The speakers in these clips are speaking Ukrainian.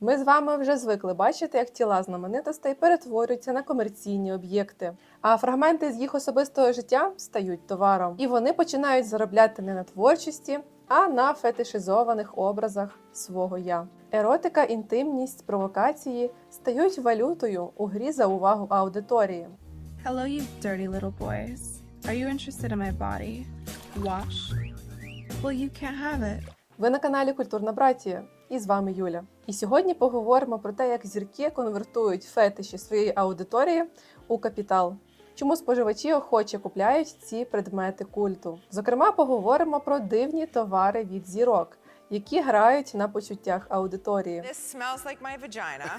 Ми з вами вже звикли бачити, як тіла знаменитостей перетворюються на комерційні об'єкти, а фрагменти з їх особистого життя стають товаром, і вони починають заробляти не на творчості, а на фетишизованих образах свого я. Еротика, інтимність, провокації стають валютою у грі за увагу аудиторії. Hello, you dirty little boys. Are you interested in my body? Wash? Well, you can't have it. Ви на каналі Культурна Братія, і з вами Юля. І сьогодні поговоримо про те, як зірки конвертують фетиші своєї аудиторії у капітал. Чому споживачі охоче купляють ці предмети культу? Зокрема, поговоримо про дивні товари від зірок, які грають на почуттях аудиторії. This smells like my vagina.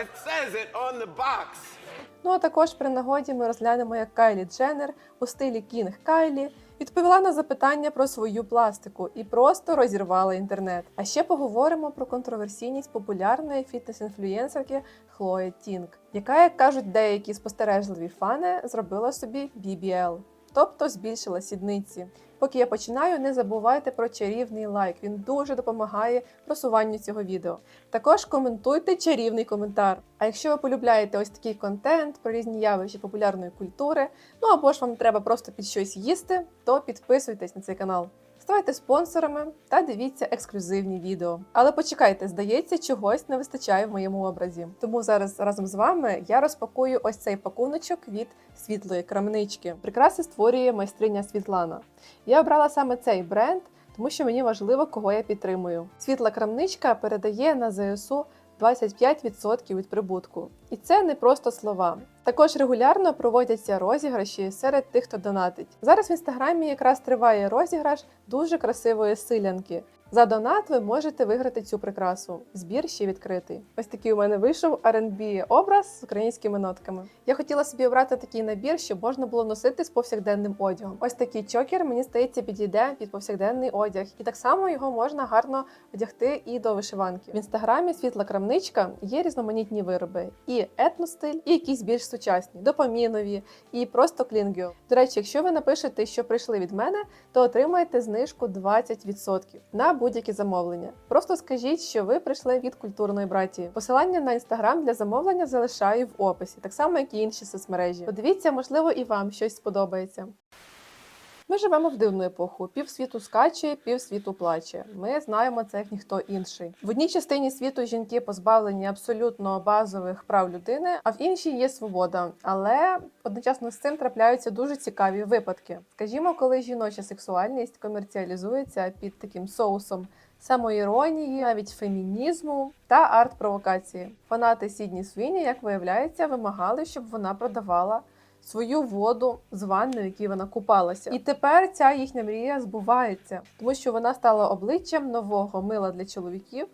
It says it on the box. Ну а також при нагоді ми розглянемо, як Кайлі Дженнер у стилі Кінг Кайлі відповіла на запитання про свою пластику і просто розірвала інтернет. А ще поговоримо про контроверсійність популярної фітнес-інфлюєнсерки Хлої Тінг, яка, як кажуть деякі спостережливі фани, зробила собі BBL, тобто збільшила сідниці. Поки я починаю, не забувайте про чарівний лайк. Він дуже допомагає просуванню цього відео. Також коментуйте чарівний коментар. А якщо ви полюбляєте ось такий контент про різні явища популярної культури, ну або ж вам треба просто під щось їсти, то підписуйтесь на цей канал. Ставайте спонсорами та дивіться ексклюзивні відео. Але почекайте, здається, чогось не вистачає в моєму образі. Тому зараз разом з вами я розпакую ось цей пакуночок від світлої крамнички. Прикраси створює майстриня Світлана. Я обрала саме цей бренд, тому що мені важливо, кого я підтримую. Світла крамничка передає на ЗСУ 25% від прибутку. І це не просто слова. Також регулярно проводяться розіграші серед тих, хто донатить. Зараз в інстаграмі якраз триває розіграш дуже красивої силянки. За донат ви можете виграти цю прикрасу. Збір ще відкритий. Ось такий у мене вийшов R&B образ з українськими нотками. Я хотіла собі обрати такий набір, щоб можна було носити з повсякденним одягом. Ось такий чокер, мені здається, підійде під повсякденний одяг, і так само його можна гарно одягти і до вишиванки. В інстаграмі світла крамничка є різноманітні вироби: і етностиль, і якісь більш сучасні, допамінові, і просто клінгіо. До речі, якщо ви напишете, що прийшли від мене, то отримаєте знижку 20% на будь-які замовлення. Просто скажіть, що ви прийшли від культурної братії. Посилання на інстаграм для замовлення залишаю в описі, так само як і інші соцмережі. Подивіться, можливо, і вам щось сподобається. Ми живемо в дивну епоху. Півсвіту скаче, півсвіту плаче. Ми знаємо це як ніхто інший. В одній частині світу жінки позбавлені абсолютно базових прав людини, а в іншій є свобода. Але одночасно з цим трапляються дуже цікаві випадки. Скажімо, коли жіноча сексуальність комерціалізується під таким соусом. Самоіронії, навіть фемінізму та арт-провокації. Фанати Сідні Свіні, як виявляється, вимагали, щоб вона продавала свою воду з ванни, в якій вона купалася. І тепер ця їхня мрія збувається, тому що вона стала обличчям нового мила для чоловіків.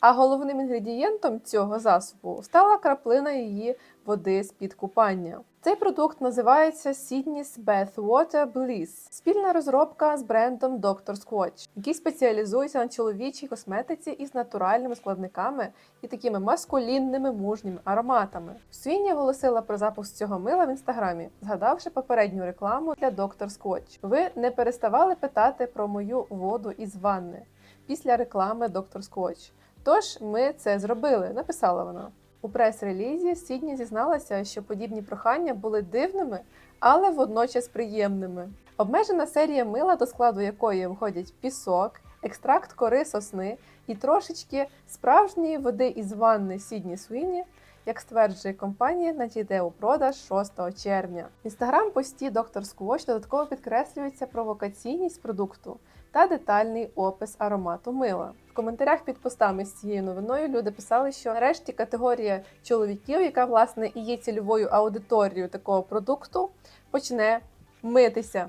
А головним інгредієнтом цього засобу стала краплина її води з-під купання. Цей продукт називається Sydney's Bathwater Bliss. Спільна розробка з брендом Dr. Squatch, який спеціалізується на чоловічій косметиці із натуральними складниками і такими маскулінними мужніми ароматами. Свіні оголосила про запуск цього мила в інстаграмі, згадавши попередню рекламу для Dr. Squatch. Ви не переставали питати про мою воду із ванни після реклами Dr. Squatch. Тож ми це зробили, написала вона. У прес-релізі Сідні зізналася, що подібні прохання були дивними, але водночас приємними. Обмежена серія мила, до складу якої входять пісок, екстракт кори сосни і трошечки справжньої води із ванни Сідні Суїні, як стверджує компанія, надійде у продаж 6 червня. В інстаграм-пості Доктор Сквоч додатково підкреслюється провокаційність продукту та детальний опис аромату мила. В коментарях під постами з цією новиною люди писали, що нарешті категорія чоловіків, яка власне і є цільовою аудиторією такого продукту, почне митися.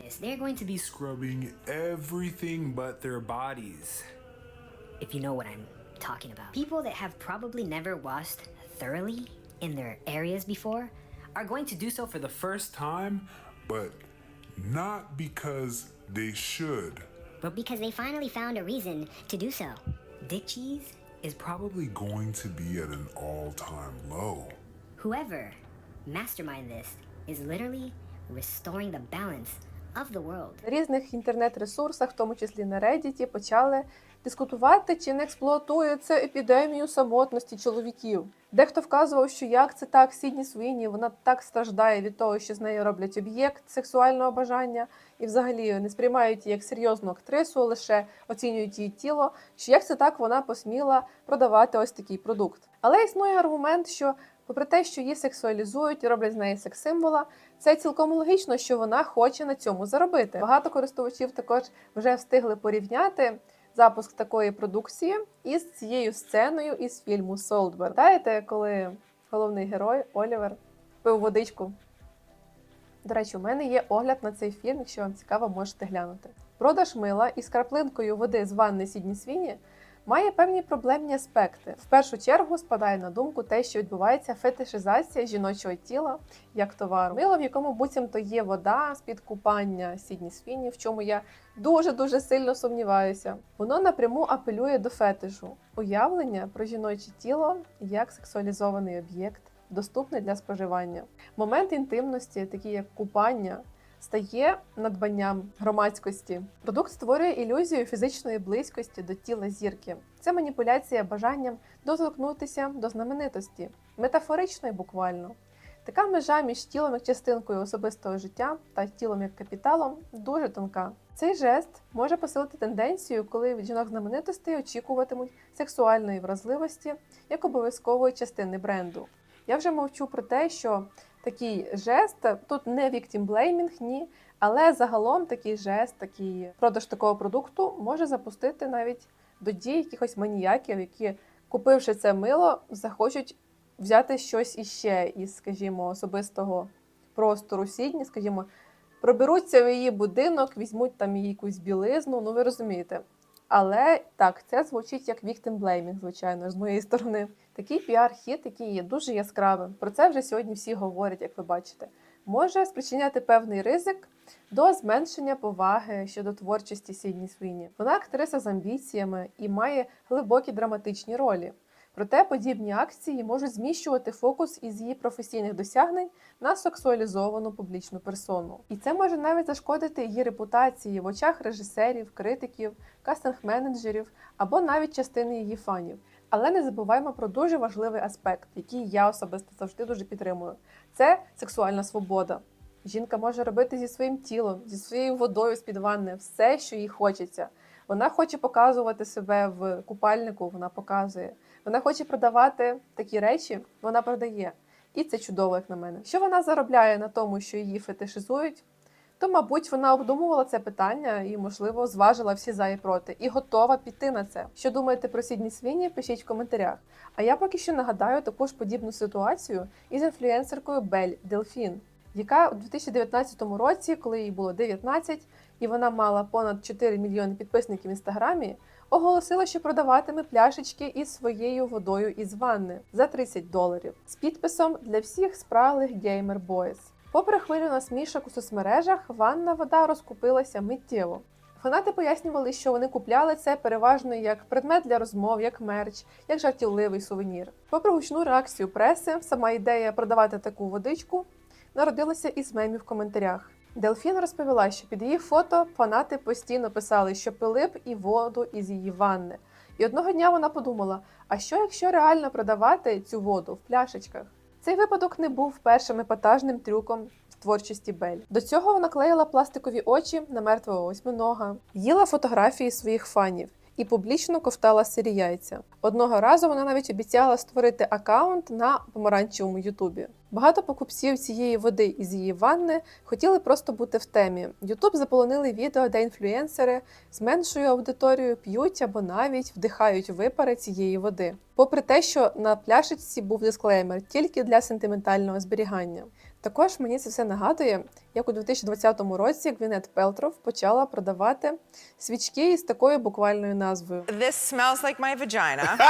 if you know what I'm talking about. People that have probably never washed thoroughly in their areas before are going to do so for the First time, but not because they should. But because they finally found a reason to do so. dick cheese. Is probably going to be at an all time low. Whoever mastermind this is literally restoring the balance of the різних інтернет-ресурсах, в тому числі на Reddit, почали дискутувати, чи не експлуатує це епідемію самотності чоловіків. Дехто вказував, що як це так, Сідні Свині, вона так страждає від того, що з нею роблять об'єкт сексуального бажання, і взагалі не сприймають її як серйозну актрису, лише оцінюють її тіло. Що як це так вона посміла продавати ось такий продукт? Але існує аргумент, що попри те, що її сексуалізують і роблять з неї секс-символа, це цілком логічно, що вона хоче на цьому заробити. Багато користувачів також вже встигли порівняти запуск такої продукції із цією сценою із фільму Солдбер. Пам'ятаєте, коли головний герой Олівер пив водичку? До речі, у мене є огляд на цей фільм, якщо вам цікаво, можете глянути. Продаж мила із краплинкою води з ванни Сідні Свіні має певні проблемні аспекти. В першу чергу спадає на думку те, що відбувається фетишизація жіночого тіла як товару. Мило, в якому буцімто є вода з-під купання Сідні Свіні, в чому я дуже дуже сильно сумніваюся. Воно напряму апелює до фетишу, уявлення про жіноче тіло як сексуалізований об'єкт, доступний для споживання. Момент інтимності, такий як купання. Стає надбанням громадськості. Продукт створює ілюзію фізичної близькості до тіла зірки. Це маніпуляція бажанням доторкнутися до знаменитості, метафорично і буквально. Така межа між тілом як частинкою особистого життя та тілом як капіталом дуже тонка. Цей жест може посилити тенденцію, коли від жінок знаменитостей очікуватимуть сексуальної вразливості як обов'язкової частини бренду. Я вже мовчу про те, що такий жест тут не victim blaming, ні, але загалом такий жест, такий продаж такого продукту може запустити навіть до дій якихось маніяків, які, купивши це мило, захочуть взяти щось іще із, скажімо, особистого простору сідні, скажімо, проберуться в її будинок, візьмуть там її якусь білизну, ну ви розумієте. Але так, це звучить як victim blaming, звичайно, з моєї сторони. Такий піар-хід, який є дуже яскравим. Про це вже сьогодні всі говорять, як ви бачите, може спричиняти певний ризик до зменшення поваги щодо творчості Сідні Свіні. Вона актриса з амбіціями і має глибокі драматичні ролі. Проте подібні акції можуть зміщувати фокус із її професійних досягнень на сексуалізовану публічну персону. І це може навіть зашкодити її репутації в очах режисерів, критиків, кастинг-менеджерів або навіть частини її фанів. Але не забуваємо про дуже важливий аспект, який я особисто завжди дуже підтримую: це сексуальна свобода. Жінка може робити зі своїм тілом, зі своєю водою з-під ванни все, що їй хочеться. Вона хоче показувати себе в купальнику, вона показує. Вона хоче продавати такі речі, вона продає. І це чудово, як на мене. Що вона заробляє на тому, що її фетишизують, то, мабуть, вона обдумувала це питання і, можливо, зважила всі за і проти, і готова піти на це. Що думаєте про Сідні Свіні, пишіть в коментарях. А я поки що нагадаю також подібну ситуацію із інфлюенсеркою Бель Делфін, яка у 2019 році, коли їй було 19, і вона мала понад 4 мільйони підписників в інстаграмі, оголосила, що продаватиме пляшечки із своєю водою із ванни за 30 доларів з підписом для всіх спраглих геймер бойс. Попри хвилю насмішок у соцмережах, ванна вода розкупилася миттєво. Фанати пояснювали, що вони купляли це переважно як предмет для розмов, як мерч, як жартівливий сувенір. Попри гучну реакцію преси, сама ідея продавати таку водичку народилася із мемів в коментарях. Делфін розповіла, що під її фото фанати постійно писали, що пили б і воду із її ванни. І одного дня вона подумала: а що якщо реально продавати цю воду в пляшечках? Цей випадок не був першим епатажним трюком в творчості Бель. До цього вона клеїла пластикові очі на мертвого восьминога, їла фотографії своїх фанів і публічно ковтала сирі яйця. Одного разу вона навіть обіцяла створити аккаунт на помаранчевому Ютубі. Багато покупців цієї води із її ванни хотіли просто бути в темі. Ютуб заполонили відео, де інфлюенсери з меншою аудиторією п'ють або навіть вдихають випари цієї води. Попри те, що на пляшечці був дисклеймер тільки для сентиментального зберігання. Також мені це все нагадує, як у 2020 році Гвінет Пелтров почала продавати свічки із такою буквальною назвою. This smells like my vagina.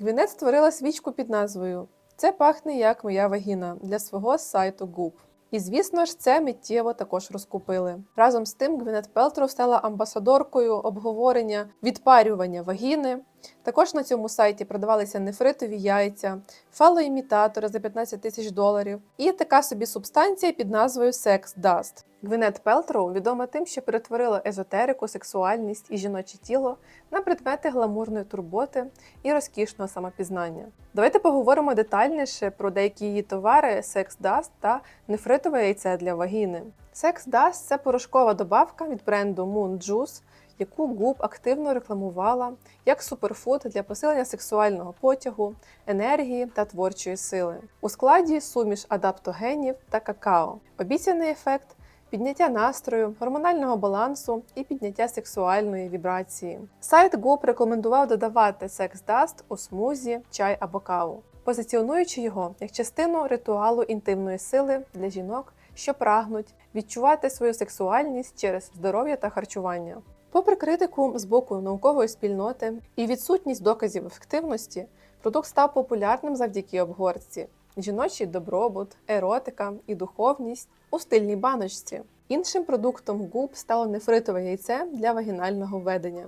Гвінет створила свічку під назвою Це пахне як моя вагіна для свого сайту Goop. І звісно ж, це миттєво також розкупили. Разом з тим, Гвінет Пелтров стала амбасадоркою обговорення відпарювання вагіни, Також на цьому сайті продавалися нефритові яйця, фалоімітатори за 15 тисяч доларів і така собі субстанція під назвою Sex Dust. Гвінет Пелтроу відома тим, що перетворила езотерику, сексуальність і жіноче тіло на предмети гламурної турботи і розкішного самопізнання. Давайте поговоримо детальніше про деякі її товари Sex Dust та нефритове яйце для вагіни. Sex Dust – це порошкова добавка від бренду Moon Juice, яку Губ активно рекламувала як суперфуд для посилення сексуального потягу, енергії та творчої сили. У складі суміш адаптогенів та какао. Обіцяний ефект підняття настрою, гормонального балансу і підняття сексуальної вібрації. Сайт Goop рекомендував додавати секс даст у смузі, чай або каву, позиціонуючи його як частину ритуалу інтимної сили для жінок, що прагнуть відчувати свою сексуальність через здоров'я та харчування. Попри критику з боку наукової спільноти і відсутність доказів ефективності, продукт став популярним завдяки обгортці, жіночий добробут, еротика і духовність у стильній баночці. Іншим продуктом губ стало нефритове яйце для вагінального введення.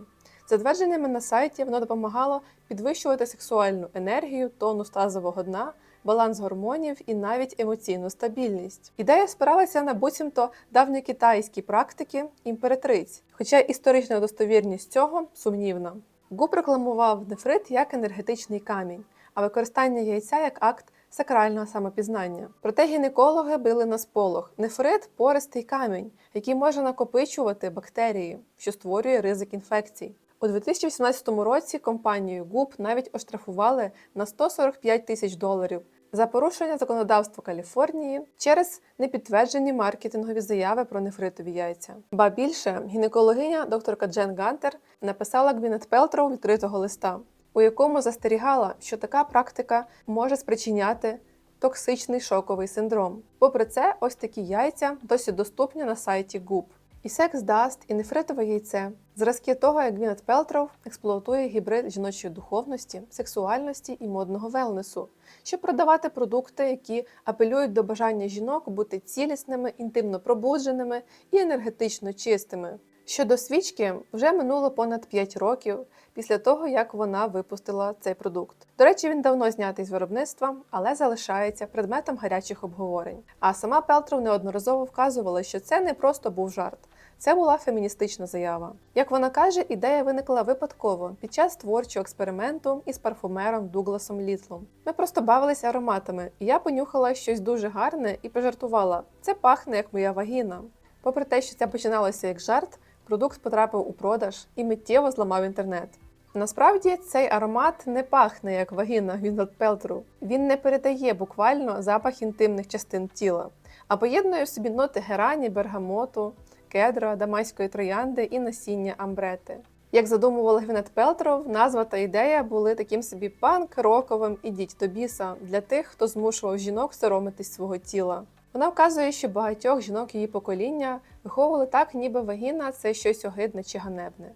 За твердженнями на сайті, воно допомагало підвищувати сексуальну енергію, тонус тазового дна, баланс гормонів і навіть емоційну стабільність. Ідея спиралася на буцімто давньокитайські практики імператриць, хоча історична достовірність цього сумнівна. Губ рекламував нефрит як енергетичний камінь, а використання яйця як акт сакрального самопізнання. Проте гінекологи били на сполох. Нефрит пористий камінь, який може накопичувати бактерії, що створює ризик інфекцій. У 2018 році компанію ГУП навіть оштрафували на 145 тисяч доларів за порушення законодавства Каліфорнії через непідтверджені маркетингові заяви про нефритові яйця. Ба більше гінекологиня докторка Джен Гантер написала Гвінет Пелтроу відкритого листа, у якому застерігала, що така практика може спричиняти токсичний шоковий синдром. Попри це, ось такі яйця досі доступні на сайті ГУП. І секс даст, і нефритове яйце зразки того, як Гвінет Пелтроу експлуатує гібрид жіночої духовності, сексуальності і модного велнесу, щоб продавати продукти, які апелюють до бажання жінок бути цілісними, інтимно пробудженими і енергетично чистими. Щодо свічки, вже минуло понад 5 років після того, як вона випустила цей продукт. До речі, він давно знятий з виробництва, але залишається предметом гарячих обговорень. А сама Пелтроу неодноразово вказувала, що це не просто був жарт. Це була феміністична заява. Як вона каже, ідея виникла випадково під час творчого експерименту із парфумером Дугласом Літлом. Ми просто бавилися ароматами, і я понюхала щось дуже гарне і пожартувала: це пахне як моя вагіна. Попри те, що це починалося як жарт, продукт потрапив у продаж і миттєво зламав інтернет. Насправді цей аромат не пахне як вагіна Гвінет Пелтру. Він не передає буквально запах інтимних частин тіла, а поєднує в собі ноти герані, бергамоту, кедра, дамаської троянди і насіння амбрети. Як задумувала Гвінет Пелтров, назва та ідея були таким собі панк-роковим ідіть до біса для тих, хто змушував жінок соромитись свого тіла. Вона вказує, що багатьох жінок її покоління виховували так, ніби вагіна це щось огидне чи ганебне.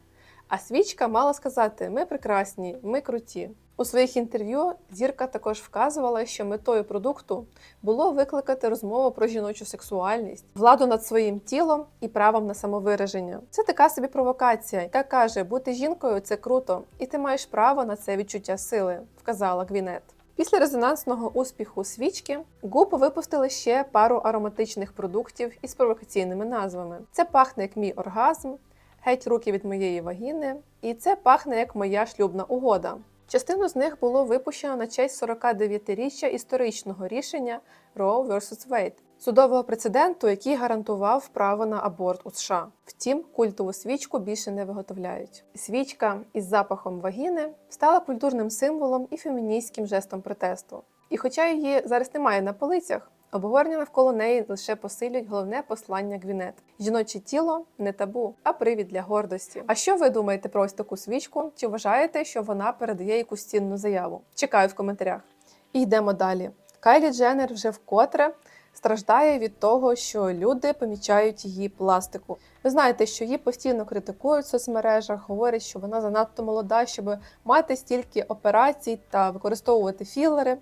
А свічка мала сказати: ми прекрасні, ми круті. У своїх інтерв'ю зірка також вказувала, що метою продукту було викликати розмову про жіночу сексуальність, владу над своїм тілом і правом на самовираження. Це така собі провокація, яка каже, бути жінкою це круто, і ти маєш право на це відчуття сили, вказала Гвінет. Після резонансного успіху свічки Гуп випустили ще пару ароматичних продуктів із провокаційними назвами: це пахне як мій оргазм, геть руки від моєї вагіни, і це пахне як моя шлюбна угода. Частину з них було випущено на честь 49-річчя історичного рішення Roe vs. Wade, судового прецеденту, який гарантував право на аборт у США. Втім, культову свічку більше не виготовляють. Свічка із запахом вагіни стала культурним символом і феміністським жестом протесту. І хоча її зараз немає на полицях, Обговорення навколо неї лише посилюють головне послання Гвінет: жіноче тіло не табу, а привід для гордості. А що ви думаєте про ось таку свічку? Чи вважаєте, що вона передає якусь цінну заяву? Чекаю в коментарях. І йдемо далі. Кайлі Дженнер вже вкотре страждає від того, що люди помічають її пластику. Ви знаєте, що її постійно критикують в соцмережах, говорять, що вона занадто молода, щоб мати стільки операцій та використовувати філери.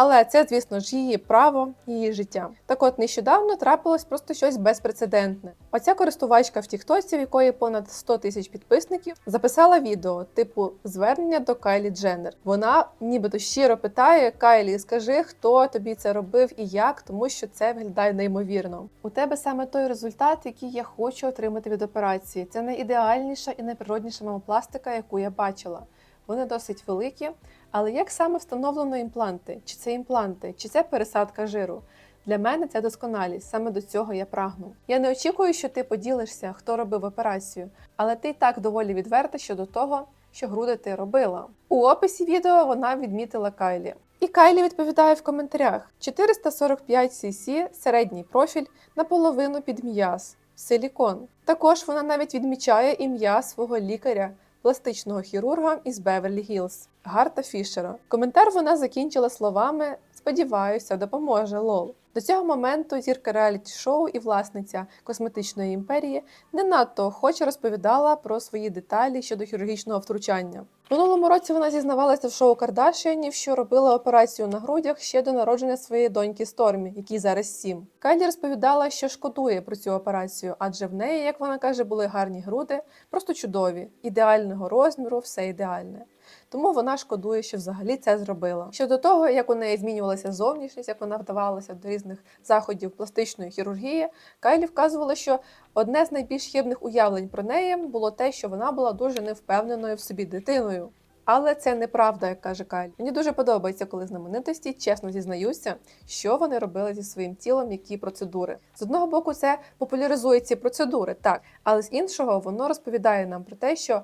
Але це, звісно ж, її право, її життя. Так от нещодавно трапилось просто щось безпрецедентне. Оця користувачка в Тіктоці, в якої понад 100 тисяч підписників, записала відео типу звернення до Кайлі Дженнер. Вона нібито щиро питає Кайлі, скажи, хто тобі це робив і як, тому що це виглядає неймовірно. У тебе саме той результат, який я хочу отримати від операції. Це найідеальніша і найприродніша мамопластика, яку я бачила. Вони досить великі. Але як саме встановлено імпланти? Чи це імпланти, чи це пересадка жиру? Для мене це досконалість, саме до цього я прагну. Я не очікую, що ти поділишся, хто робив операцію, але ти й так доволі відверта щодо того, що груди ти робила. У описі відео вона відмітила Кайлі. І Кайлі відповідає в коментарях: 445 cc, середній профіль, наполовину під м'яз, силікон. Також вона навіть відмічає ім'я свого лікаря пластичного хірурга із Беверлі Гілз Гарта Фішера. Коментар вона закінчила словами Сподіваюся, допоможе лол. До цього моменту зірка реаліті-шоу і власниця косметичної імперії не надто охоче розповідала про свої деталі щодо хірургічного втручання. Минулому році вона зізнавалася в шоу Кардашіанів, що робила операцію на грудях ще до народження своєї доньки Стормі, якій зараз сім. Кайлі розповідала, що шкодує про цю операцію, адже в неї, як вона каже, були гарні груди, просто чудові, ідеального розміру, все ідеальне. Тому вона шкодує, що взагалі це зробила. Щодо того, як у неї змінювалася зовнішність, як вона вдавалася до різних заходів пластичної хірургії, Кайлі вказувала, що одне з найбільш хибних уявлень про неї було те, що вона була дуже невпевненою в собі дитиною. Але це неправда, як каже Кайлі. Мені дуже подобається, коли знаменитості чесно зізнаються, що вони робили зі своїм тілом, які процедури. З одного боку, це популяризує ці процедури, так, але з іншого воно розповідає нам про те, що.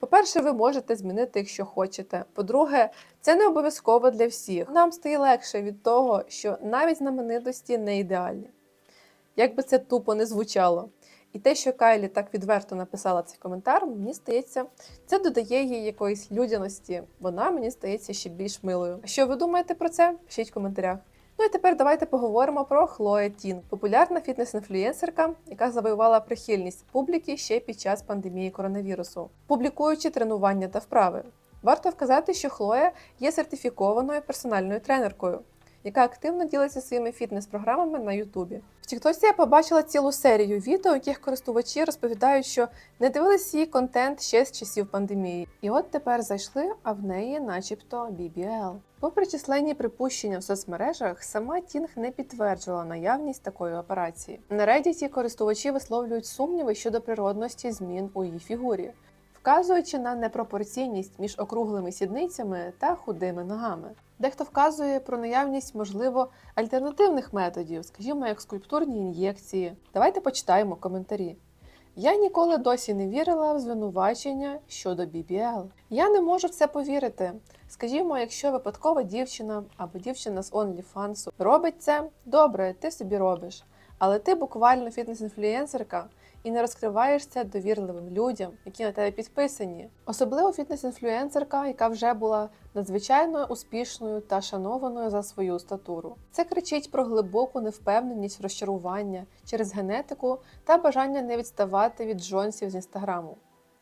По-перше, ви можете змінити, якщо хочете. По-друге, це не обов'язково для всіх. Нам стає легше від того, що навіть знаменитості не ідеальні. Як би це тупо не звучало. І те, що Кайлі так відверто написала цей коментар, мені здається, це додає їй якоїсь людяності. Вона мені здається ще більш милою. Що ви думаєте про це? Пишіть в коментарях. Ну і тепер давайте поговоримо про Хлоя Тін, популярна фітнес-інфлюєнсерка, яка завоювала прихильність публіки ще під час пандемії коронавірусу, публікуючи тренування та вправи. Варто вказати, що Хлоя є сертифікованою персональною тренеркою, яка активно ділиться своїми фітнес-програмами на Ютубі. В Тіктоці я побачила цілу серію відео, яких користувачі розповідають, що не дивились її контент ще з часів пандемії. І от тепер зайшли, а в неї, начебто, BBL. Попри численні припущення в соцмережах, сама Тінг не підтверджувала наявність такої операції. На Reddit користувачі висловлюють сумніви щодо природності змін у її фігурі, вказуючи на непропорційність між округлими сідницями та худими ногами. Дехто вказує про наявність, можливо, альтернативних методів, скажімо, як скульптурні ін'єкції. Давайте почитаємо коментарі. Я ніколи досі не вірила в звинувачення щодо BBL. Я не можу в це повірити. Скажімо, якщо випадкова дівчина або дівчина з OnlyFans робить це, добре, ти собі робиш. Але ти буквально фітнес-інфлюєнсерка і не розкриваєшся довірливим людям, які на тебе підписані. Особливо фітнес-інфлюенсерка, яка вже була надзвичайно успішною та шанованою за свою статуру. Це кричить про глибоку невпевненість, розчарування через генетику та бажання не відставати від джонсів з інстаграму.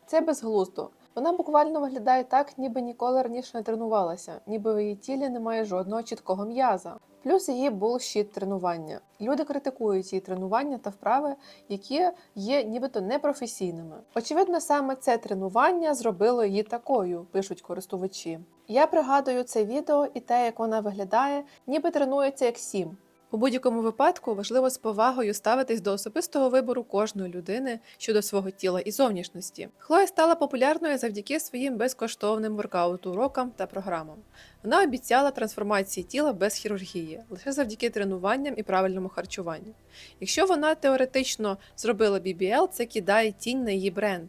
Це безглуздо. Вона буквально виглядає так, ніби ніколи раніше не тренувалася, ніби в її тілі немає жодного чіткого м'яза. Плюс її булшіт тренування. Люди критикують її тренування та вправи, які є нібито непрофесійними. Очевидно, саме це тренування зробило її такою, пишуть користувачі. Я пригадую це відео і те, як вона виглядає, ніби тренується як сім. У будь-якому випадку важливо з повагою ставитись до особистого вибору кожної людини щодо свого тіла і зовнішності. Хлоя стала популярною завдяки своїм безкоштовним воркаут-урокам та програмам. Вона обіцяла трансформації тіла без хірургії, лише завдяки тренуванням і правильному харчуванню. Якщо вона теоретично зробила BBL, це кидає тінь на її бренд.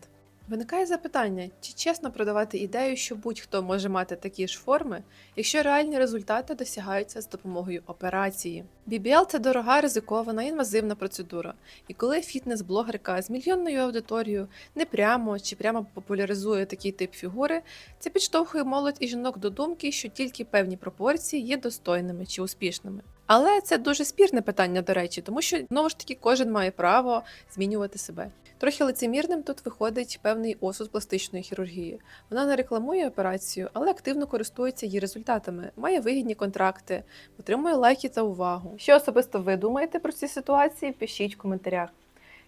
Виникає запитання, чи чесно продавати ідею, що будь-хто може мати такі ж форми, якщо реальні результати досягаються з допомогою операції. BBL – це дорога, ризикована інвазивна процедура, і коли фітнес-блогерка з мільйонною аудиторією не прямо чи прямо популяризує такий тип фігури, це підштовхує молодь і жінок до думки, що тільки певні пропорції є достойними чи успішними. Але це дуже спірне питання, до речі, тому що знову ж таки кожен має право змінювати себе. Трохи лицемірним тут виходить певний осуд пластичної хірургії. Вона не рекламує операцію, але активно користується її результатами, має вигідні контракти, отримує лайки та увагу. Що особисто ви думаєте про ці ситуації? Пишіть в коментарях.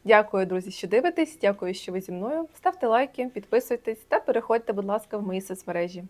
Дякую, друзі, що дивитесь. Дякую, що ви зі мною. Ставте лайки, підписуйтесь та переходьте, будь ласка, в мої соцмережі.